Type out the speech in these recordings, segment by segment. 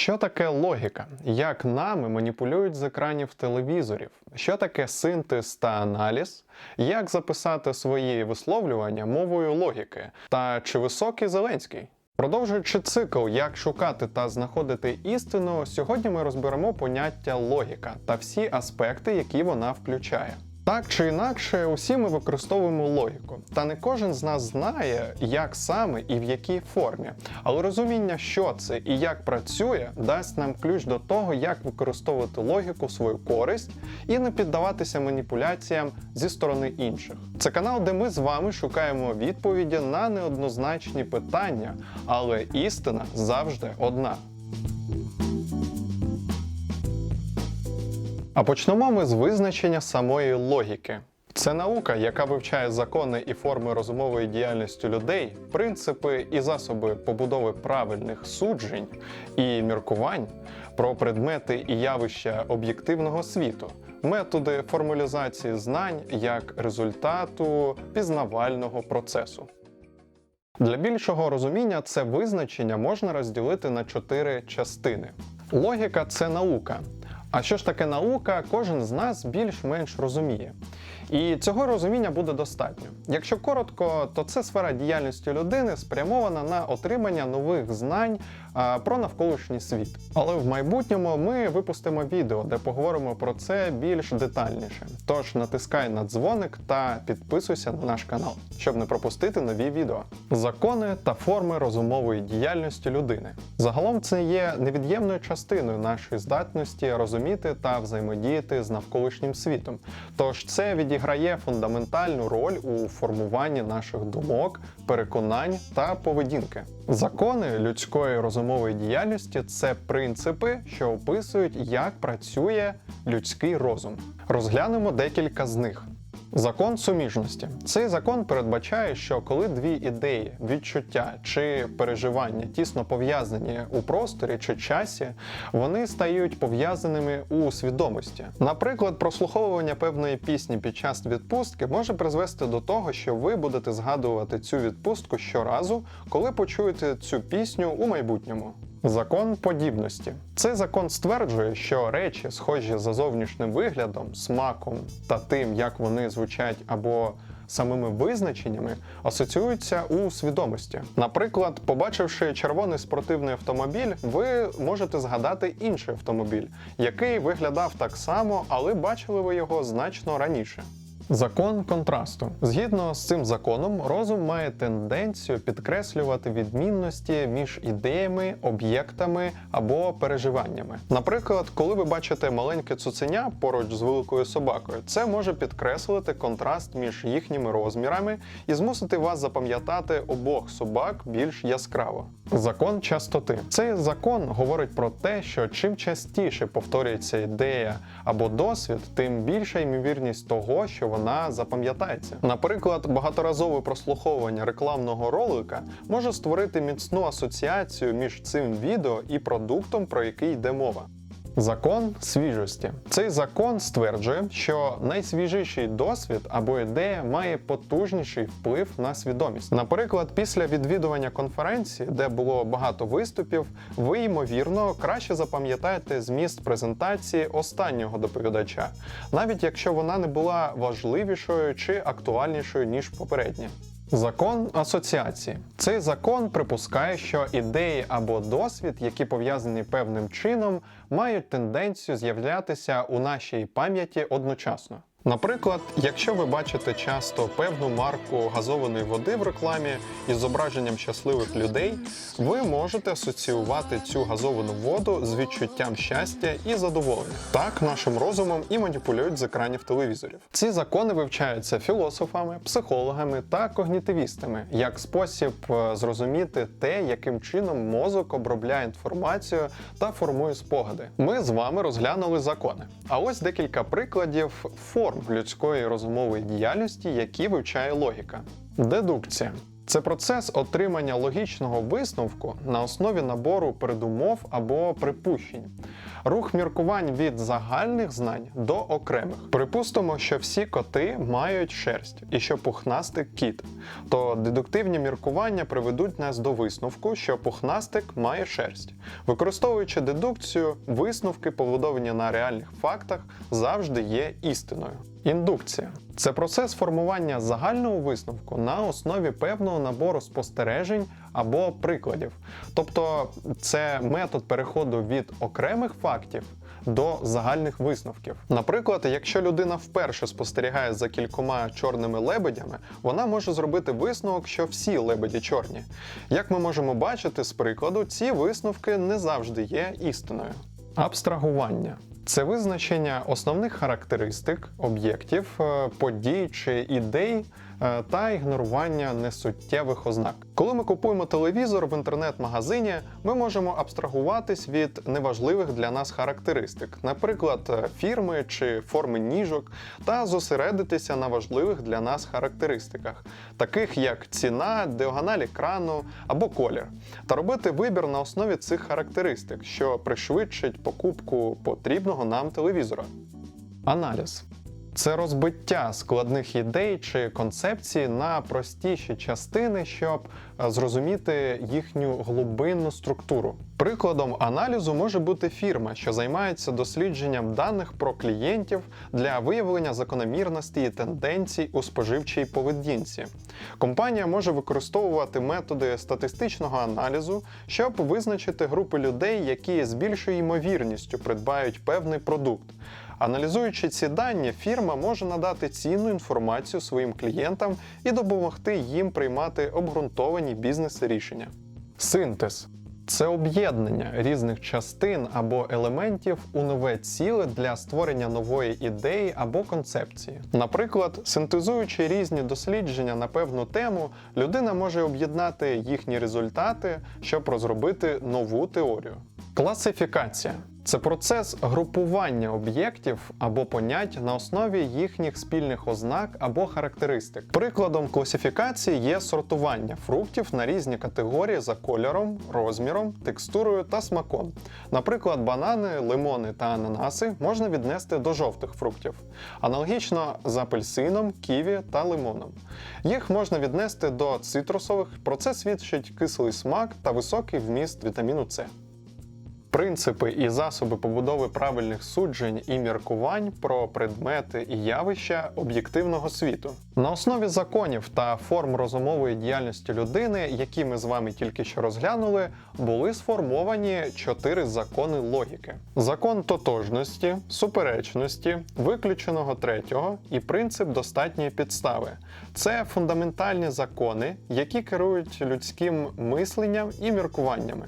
Що таке логіка? Як нами маніпулюють з екранів телевізорів? Що таке синтез та аналіз? Як записати свої висловлювання мовою логіки? Та чи високий Зеленський? Продовжуючи цикл, як шукати та знаходити істину, сьогодні ми розберемо поняття логіка та всі аспекти, які вона включає. Так чи інакше, усі ми використовуємо логіку, та не кожен з нас знає, як саме і в якій формі. Але розуміння, що це і як працює, дасть нам ключ до того, як використовувати логіку в свою користь і не піддаватися маніпуляціям зі сторони інших. Це канал, де ми з вами шукаємо відповіді на неоднозначні питання, але істина завжди одна. А почнемо ми з визначення самої логіки. Це наука, яка вивчає закони і форми розумової діяльності людей, принципи і засоби побудови правильних суджень і міркувань про предмети і явища об'єктивного світу, методи формалізації знань як результату пізнавального процесу. Для більшого розуміння це визначення можна розділити на чотири частини. Логіка це наука. А що ж таке наука, кожен з нас більш-менш розуміє. І цього розуміння буде достатньо. Якщо коротко, то це сфера діяльності людини спрямована на отримання нових знань про навколишній світ. Але в майбутньому ми випустимо відео, де поговоримо про це більш детальніше. Тож натискай на дзвоник та підписуйся на наш канал, щоб не пропустити нові відео. Закони та форми розумової діяльності людини. Загалом це є невід'ємною частиною нашої здатності розуміти та взаємодіяти з навколишнім світом. Тож це відіграє фундаментальну роль у формуванні наших думок, переконань та поведінки. Закони людської розумової діяльності це принципи, що описують, як працює людський розум. Розглянемо декілька з них. Закон суміжності. Цей закон передбачає, що коли дві ідеї, відчуття чи переживання тісно пов'язані у просторі чи часі, вони стають пов'язаними у свідомості. Наприклад, прослуховування певної пісні під час відпустки може призвести до того, що ви будете згадувати цю відпустку щоразу, коли почуєте цю пісню у майбутньому. Закон подібності. Цей закон стверджує, що речі, схожі за зовнішнім виглядом, смаком та тим, як вони звучать або самими визначеннями, асоціюються у свідомості. Наприклад, побачивши червоний спортивний автомобіль, ви можете згадати інший автомобіль, який виглядав так само, але бачили ви його значно раніше. Закон контрасту. Згідно з цим законом, розум має тенденцію підкреслювати відмінності між ідеями, об'єктами або переживаннями. Наприклад, коли ви бачите маленьке цуценя поруч з великою собакою, це може підкреслити контраст між їхніми розмірами і змусити вас запам'ятати обох собак більш яскраво. Закон частоти. Цей закон говорить про те, що чим частіше повторюється ідея або досвід, тим більша ймовірність того, що вона запам'ятається. Наприклад, багаторазове прослуховування рекламного ролика може створити міцну асоціацію між цим відео і продуктом, про який йде мова. Закон свіжості. Цей закон стверджує, що найсвіжіший досвід або ідея має потужніший вплив на свідомість. Наприклад, після відвідування конференції, де було багато виступів, ви ймовірно краще запам'ятаєте зміст презентації останнього доповідача, навіть якщо вона не була важливішою чи актуальнішою ніж попередня. Закон асоціації. Цей закон припускає, що ідеї або досвід, які пов'язані певним чином, мають тенденцію з'являтися у нашій пам'яті одночасно. Наприклад, якщо ви бачите часто певну марку газованої води в рекламі із зображенням щасливих людей, ви можете асоціювати цю газовану воду з відчуттям щастя і задоволення. Так нашим розумом і маніпулюють з екранів телевізорів. Ці закони вивчаються філософами, психологами та когнітивістами як спосіб е, зрозуміти те, яким чином мозок обробляє інформацію та формує спогади. Ми з вами розглянули закони. А ось декілька прикладів форм людської розумової діяльності, які вивчає логіка. Дедукція. Це процес отримання логічного висновку на основі набору передумов або припущень. Рух міркувань від загальних знань до окремих. Припустимо, що всі коти мають шерсть і що пухнастик кіт, то дедуктивні міркування приведуть нас до висновку, що пухнастик має шерсть. Використовуючи дедукцію, висновки, побудовані на реальних фактах, завжди є істиною. Індукція це процес формування загального висновку на основі певного набору спостережень або прикладів. Тобто це метод переходу від окремих фактів до загальних висновків. Наприклад, якщо людина вперше спостерігає за кількома чорними лебедями, вона може зробити висновок, що всі лебеді чорні. Як ми можемо бачити з прикладу, ці висновки не завжди є істиною. Абстрагування це визначення основних характеристик об'єктів, е, подій чи ідей та ігнорування несуттєвих ознак. Коли ми купуємо телевізор в інтернет-магазині, ми можемо абстрагуватись від неважливих для нас характеристик, наприклад, е, фірми чи форми ніжок, та зосередитися на важливих для нас характеристиках, таких як ціна, діагональ екрану або колір, та робити вибір на основі цих характеристик, що пришвидшить покупку потрібного нам телевізора. Аналіз це розбиття складних ідей чи концепцій на простіші частини, щоб е, зрозуміти їхню глибинну структуру. Прикладом аналізу може бути фірма, що займається дослідженням даних про клієнтів для виявлення закономірностей і тенденцій у споживчій поведінці. Компанія може використовувати методи статистичного аналізу, щоб визначити групи людей, які з більшою ймовірністю придбають певний продукт. Аналізуючи ці дані, фірма може надати цінну інформацію своїм клієнтам і допомогти їм приймати обґрунтовані бізнес-рішення. Синтез це об'єднання різних частин або елементів у нове ціле для створення нової ідеї або концепції. Наприклад, синтезуючи різні дослідження на певну тему, людина може об'єднати їхні результати, щоб розробити нову теорію. Класифікація це процес групування об'єктів або понять на основі їхніх спільних ознак або характеристик. Прикладом класифікації є сортування фруктів на різні категорії за кольором, розміром, текстурою та смаком. Наприклад, банани, лимони та ананаси можна віднести до жовтих фруктів, аналогічно з апельсином, ківі та лимоном. Їх можна віднести до цитрусових, про це свідчить кислий смак та високий вміст вітаміну С. Принципи і засоби побудови правильних суджень і міркувань про предмети і явища об'єктивного світу на основі законів та форм розумової діяльності людини, які ми з вами тільки що розглянули, були сформовані чотири закони логіки: закон тотожності, суперечності, виключеного третього і принцип достатньої підстави. Це фундаментальні закони, які керують людським мисленням і міркуваннями.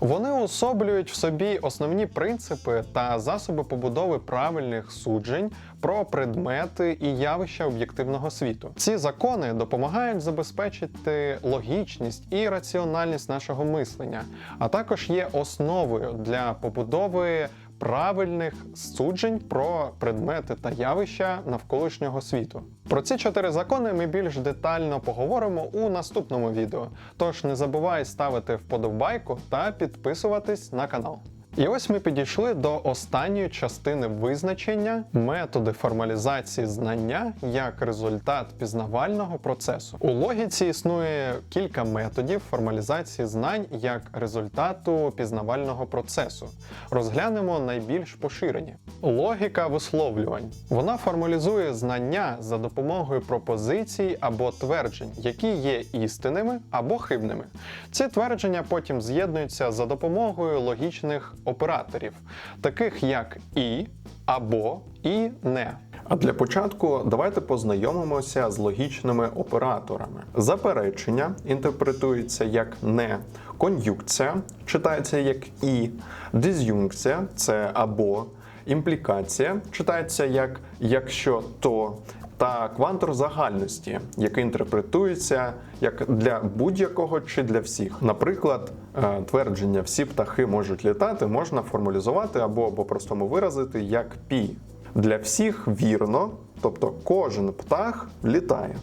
Вони уособлюють в собі основні принципи та засоби побудови правильних суджень про предмети і явища об'єктивного світу. Ці закони допомагають забезпечити логічність і раціональність нашого мислення, а також є основою для побудови правильних суджень про предмети та явища навколишнього світу. Про ці чотири закони ми більш детально поговоримо у наступному відео. Тож не забувай ставити вподобайку та підписуватись на канал. І ось ми підійшли до останньої частини визначення методи формалізації знання як результат пізнавального процесу. У логіці існує кілька методів формалізації знань як результату пізнавального процесу. Розглянемо найбільш поширені. Логіка висловлювань. Вона формалізує знання за допомогою пропозицій або тверджень, які є істинними або хибними. Ці твердження потім з'єднуються за допомогою логічних операторів, таких як і, або і не. А для початку давайте познайомимося з логічними операторами. Заперечення інтерпретується як не, кон'юкція читається як і, диз'юнкція це або, імплікація читається як якщо то. Та квантор загальності, який інтерпретується як для будь-якого чи для всіх. Наприклад, е, твердження всі птахи можуть літати можна формалізувати або по-простому виразити як пі. Для всіх вірно, тобто кожен птах літає.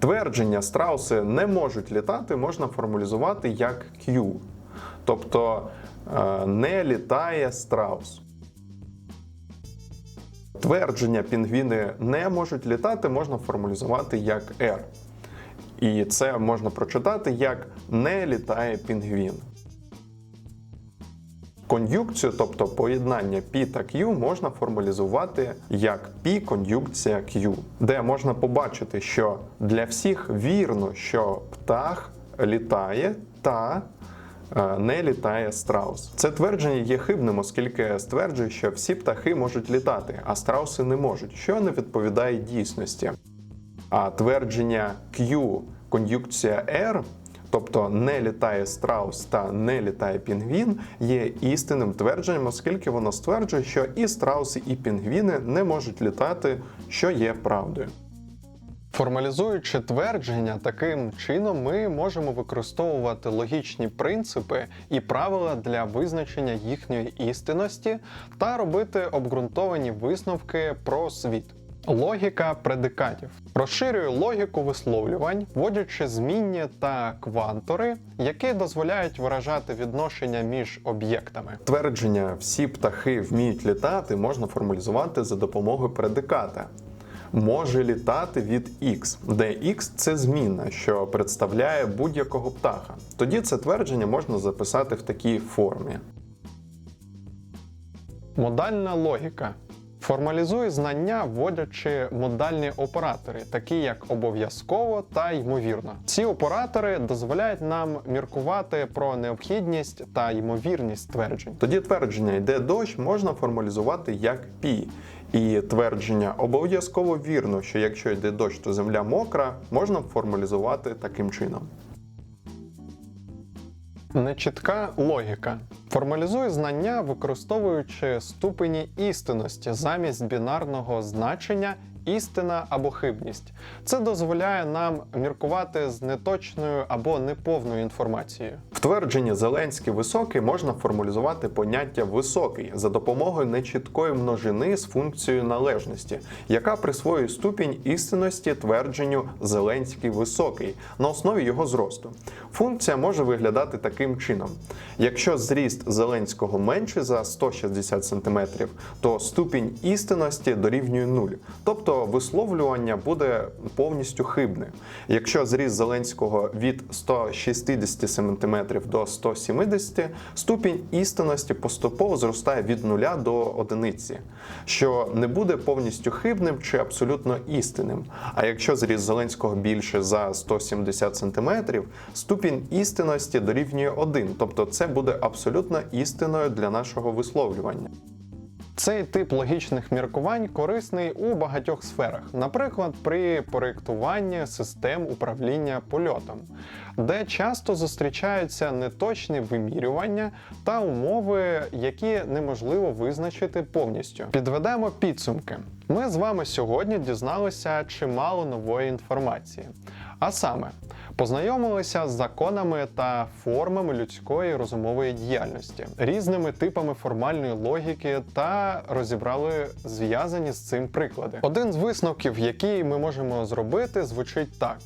Твердження страуси не можуть літати можна формалізувати як Q. Тобто е, не літає страус. Твердження пінгвіни не можуть літати можна формалізувати як R. І це можна прочитати як не літає пінгвін. Кон'юкцію, тобто поєднання P та Q, можна формалізувати як P кон'юкція Q, де можна побачити, що для всіх вірно, що птах літає та не літає страус. Це твердження є хибним, оскільки стверджує, що всі птахи можуть літати, а страуси не можуть, що не відповідає дійсності. А твердження Q кон'юкція R, тобто не літає страус та не літає пінгвін, є істинним твердженням, оскільки воно стверджує, що і страуси, і пінгвіни не можуть літати, що є правдою. Формалізуючи твердження таким чином, ми можемо використовувати логічні принципи і правила для визначення їхньої істинності та робити обґрунтовані висновки про світ. Логіка предикатів розширює логіку висловлювань, вводячи змінні та квантори, які дозволяють виражати відношення між об'єктами. Твердження всі птахи вміють літати можна формалізувати за допомогою предиката. Може літати від X, де X – це змінна, що представляє будь-якого птаха. Тоді це твердження можна записати в такій формі. Модальна логіка формалізує знання, вводячи модальні оператори, такі як обов'язково та ймовірно. Ці оператори дозволяють нам міркувати про необхідність та ймовірність тверджень. Тоді твердження йде дощ можна формалізувати як пі. І твердження обов'язково вірно, що якщо йде дощ, то земля мокра, можна формалізувати таким чином. Нечітка логіка формалізує знання, використовуючи ступені істинності замість бінарного значення істина або хибність. Це дозволяє нам міркувати з неточною або неповною інформацією. В Зеленський високий можна формалізувати поняття високий за допомогою нечіткої множини з функцією належності, яка присвоює ступінь істинності твердженню Зеленський високий на основі його зросту. Функція може виглядати таким чином: якщо зріст Зеленського менший за 160 см, то ступінь істинності дорівнює 0. Тобто висловлювання буде повністю хибне. Якщо зріст Зеленського від 160 см до 170 ступінь істинності поступово зростає від 0 до одиниці, що не буде повністю хибним чи абсолютно істинним. А якщо зріст Зеленського більше за 170 см, ступінь істинності дорівнює 1, тобто це буде абсолютно істиною для нашого висловлювання. Цей тип логічних міркувань корисний у багатьох сферах, наприклад, при проєктуванні систем управління польотом, де часто зустрічаються неточні вимірювання та умови, які неможливо визначити повністю. Підведемо підсумки. Ми з вами сьогодні дізналися чимало нової інформації. А саме, познайомилися з законами та формами людської розумової діяльності, різними типами формальної логіки та розібрали зв'язані з цим приклади. Один з висновків, який ми можемо зробити, звучить так.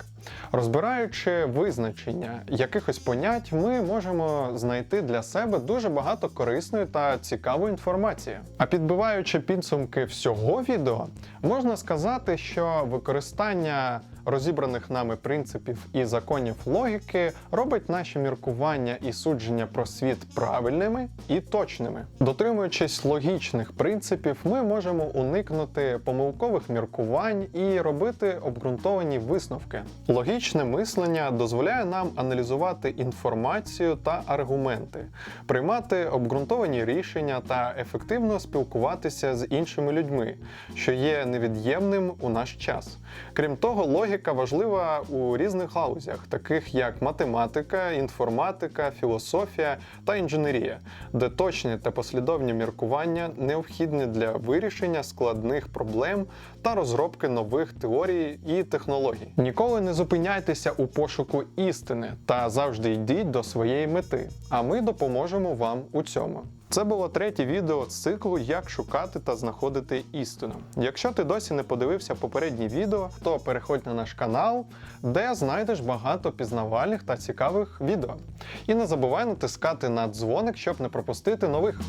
Розбираючи визначення якихось понять, ми можемо знайти для себе дуже багато корисної та цікавої інформації. А підбиваючи підсумки всього відео, можна сказати, що використання розібраних нами принципів і законів логіки робить наші міркування і судження про світ правильними і точними. Дотримуючись логічних принципів, ми можемо уникнути помилкових міркувань і робити обґрунтовані висновки. Логічне мислення дозволяє нам аналізувати інформацію та аргументи, приймати обґрунтовані рішення та ефективно спілкуватися з іншими людьми, що є невід'ємним у наш час. Крім того, логіка важлива у різних галузях, таких як математика, інформатика, філософія та інженерія, де точні та послідовні міркування необхідні для вирішення складних проблем та розробки нових теорій і технологій. Ніколи не зупиняйтеся у пошуку істини та завжди йдіть до своєї мети, а ми допоможемо вам у цьому. Це було третє відео з циклу Як шукати та знаходити істину. Якщо ти досі не подивився попередні відео, то переходь на наш канал, де знайдеш багато пізнавальних та цікавих відео. І не забувай натискати на дзвоник, щоб не пропустити нових.